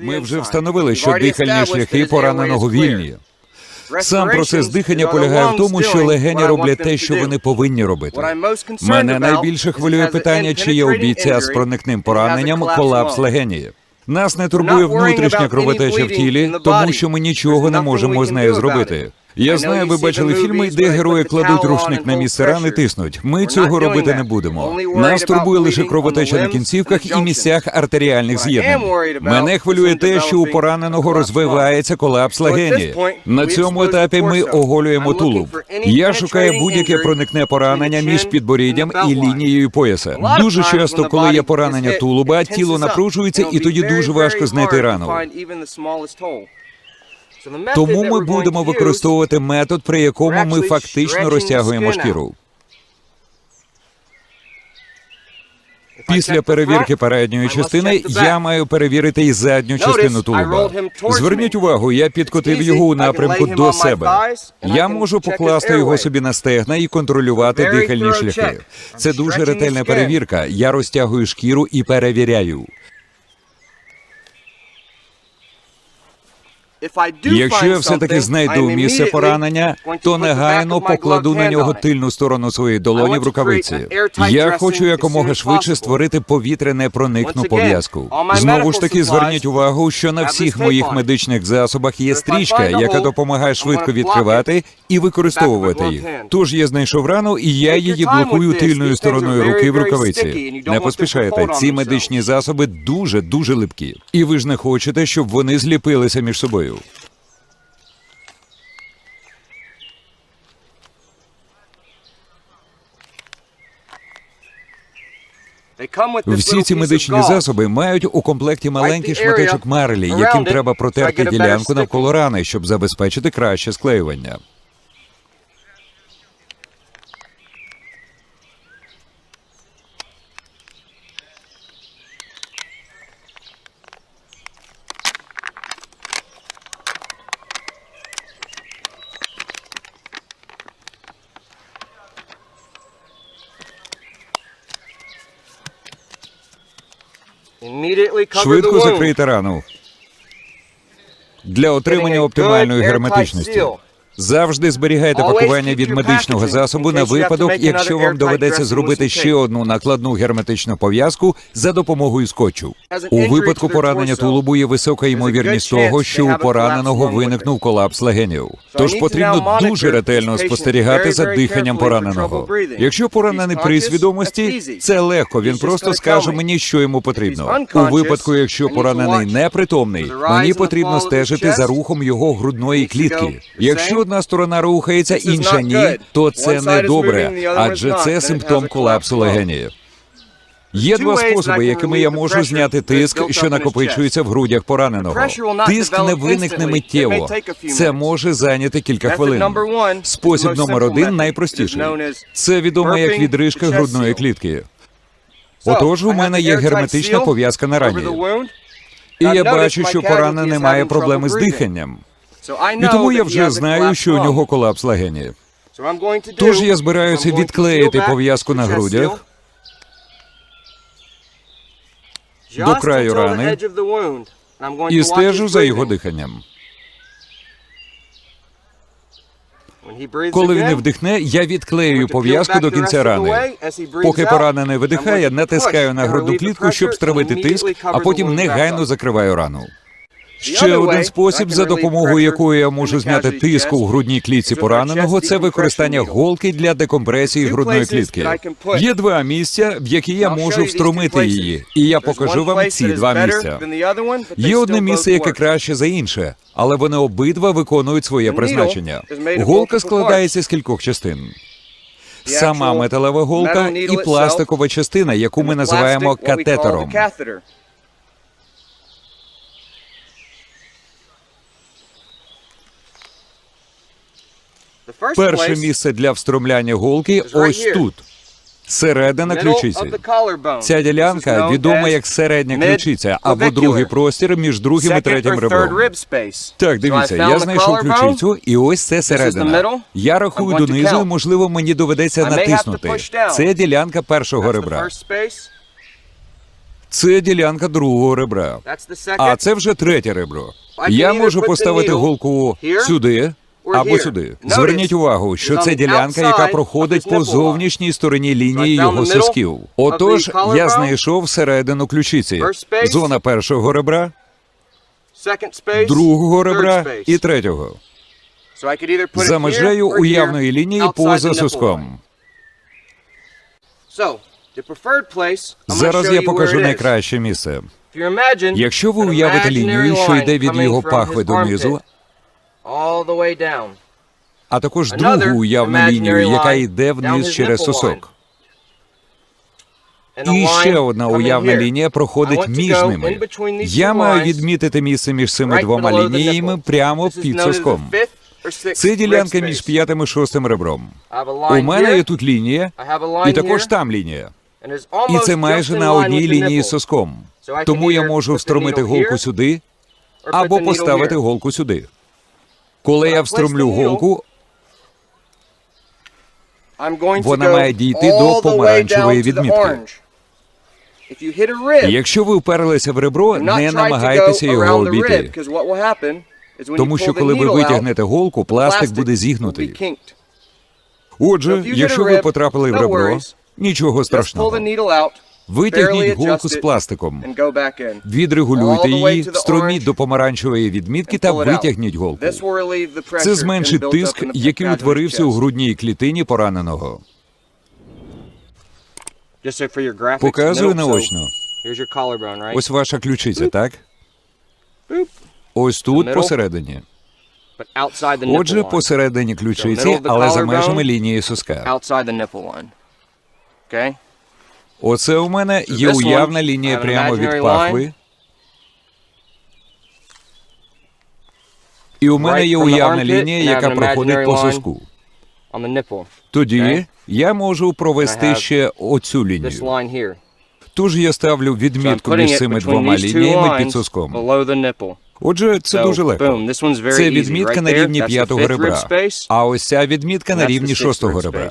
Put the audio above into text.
Ми вже встановили, що дихальні шляхи пораненого вільні. Сам процес дихання полягає в тому, що легені роблять те, що вони повинні робити. Мене найбільше хвилює питання, чи є у бійця з проникним пораненням колапс легені. Нас не турбує внутрішня кровотеча в тілі, тому що ми нічого не можемо з нею зробити. Я знаю, ви бачили фільми, де герої кладуть рушник на місце рани, тиснуть. Ми цього робити не будемо. Нас турбує лише кровотеча на кінцівках і місцях артеріальних з'єднань. Мене хвилює те, що у пораненого розвивається колапс легені. На цьому етапі ми оголюємо тулуб. Я шукаю будь-яке проникне поранення між підборіддям і лінією пояса. Дуже часто, коли є поранення тулуба, тіло напружується, і тоді дуже важко знайти рану. Тому ми будемо використовувати метод, при якому ми фактично розтягуємо шкіру. Після перевірки передньої частини я маю перевірити і задню частину тулуба. Зверніть увагу, я підкотив його у напрямку до себе. Я можу покласти його собі на стегна і контролювати дихальні шляхи. Це дуже ретельна перевірка. Я розтягую шкіру і перевіряю. Якщо я все-таки знайду місце поранення, то негайно покладу на нього тильну сторону своєї долоні в рукавиці. Я хочу якомога швидше створити повітряне проникну пов'язку. Знову ж таки, зверніть увагу, що на всіх моїх медичних засобах є стрічка, яка допомагає швидко відкривати і використовувати їх. Тож я знайшов рану, і я її блокую тильною стороною руки в рукавиці. Не поспішайте, ці медичні засоби дуже дуже липкі, і ви ж не хочете, щоб вони зліпилися між собою. Всі ці медичні засоби мають у комплекті маленький шматочок марлі, яким треба протерти ділянку навколо рани, щоб забезпечити краще склеювання. Швидко закрийте рану. Для отримання оптимальної герметичності. Завжди зберігайте пакування від медичного засобу на випадок, якщо вам доведеться зробити ще одну накладну герметичну пов'язку за допомогою скотчу. У випадку поранення тулубу є висока ймовірність того, що у пораненого виникнув колапс легенів. Тож потрібно дуже ретельно спостерігати за диханням пораненого. Якщо поранений при свідомості, це легко. Він просто скаже мені, що йому потрібно. У випадку, якщо поранений непритомний, мені потрібно стежити за рухом його грудної клітки. Якщо одна сторона рухається, інша ні, то це не добре, адже це симптом колапсу легенів. Є два способи, якими я можу зняти тиск, що накопичується в грудях пораненого. Тиск не виникне миттєво. Це може зайняти кілька хвилин. Спосіб номер один найпростіший. Це відомо як відрижка грудної клітки. Отож, у мене є герметична пов'язка на рані. І я бачу, що поранений має проблеми з диханням. І тому я вже знаю, що у нього колапс легені. Тож я збираюся відклеїти пов'язку на грудях до краю рани і стежу за його диханням. Коли він не вдихне, я відклею пов'язку до кінця рани. Поки поранений видихає, натискаю на грудну клітку, щоб стравити тиск, а потім негайно закриваю рану. Ще один спосіб, за допомогою якої я можу зняти тиск у грудній клітці пораненого, це використання голки для декомпресії грудної клітки. Є два місця, в які я можу встромити її, і я покажу вам ці два місця. Є одне місце, яке краще за інше, але вони обидва виконують своє призначення. Голка складається з кількох частин. Сама металева голка і пластикова частина, яку ми називаємо катетером. Перше місце для встромляння голки ось тут. Середина ключиці. Ця ділянка відома як середня ключиця або другий простір між другим і третім ребром. Так, дивіться, я знайшов ключицю, і ось це середина. Я рахую донизу, і, можливо, мені доведеться натиснути. Це ділянка першого ребра. Це ділянка другого ребра. А це вже третє ребро. Я можу поставити голку сюди або сюди. Зверніть увагу, що це ділянка, яка проходить по зовнішній стороні лінії його сосків. Отож, я знайшов середину ключиці. Зона першого ребра, другого ребра і третього. За межею уявної лінії поза соском. Зараз я покажу найкраще місце. Якщо ви уявите лінію, що йде від його пахви донизу, а також другу уявну лінію, яка йде вниз через сосок. І ще одна уявна лінія проходить між ними. Я маю відмітити місце між цими двома лініями прямо під соском. Це ділянка між п'ятим і шостим ребром. У мене є тут лінія, і також там лінія. І це майже на одній лінії з соском. Тому я можу встромити голку сюди або поставити голку сюди. Коли я встромлю голку, Вона має дійти до помаранчевої відмітки. якщо ви вперлися в ребро, не намагайтеся його обійти. Тому що коли ви витягнете голку, пластик буде зігнутий. Отже, якщо ви потрапили в ребро, нічого страшного. Витягніть голку з пластиком, відрегулюйте її, orange до помаранчевої відмітки та витягніть голку. Це зменшить тиск, який утворився у грудній клітині пораненого. Показую наочно. Ось ваша ключиця, так? Ось тут посередині. Отже, посередині ключиці, але за межами лінії соска. Оце у мене є уявна лінія прямо від пахви. І у мене є уявна лінія, яка проходить по соску. Тоді я можу провести ще оцю лінію. Тож я ставлю відмітку між цими двома лініями під соском. Отже, це дуже легко. Це відмітка на рівні п'ятого ребра, а ось ця відмітка на рівні шостого ребра.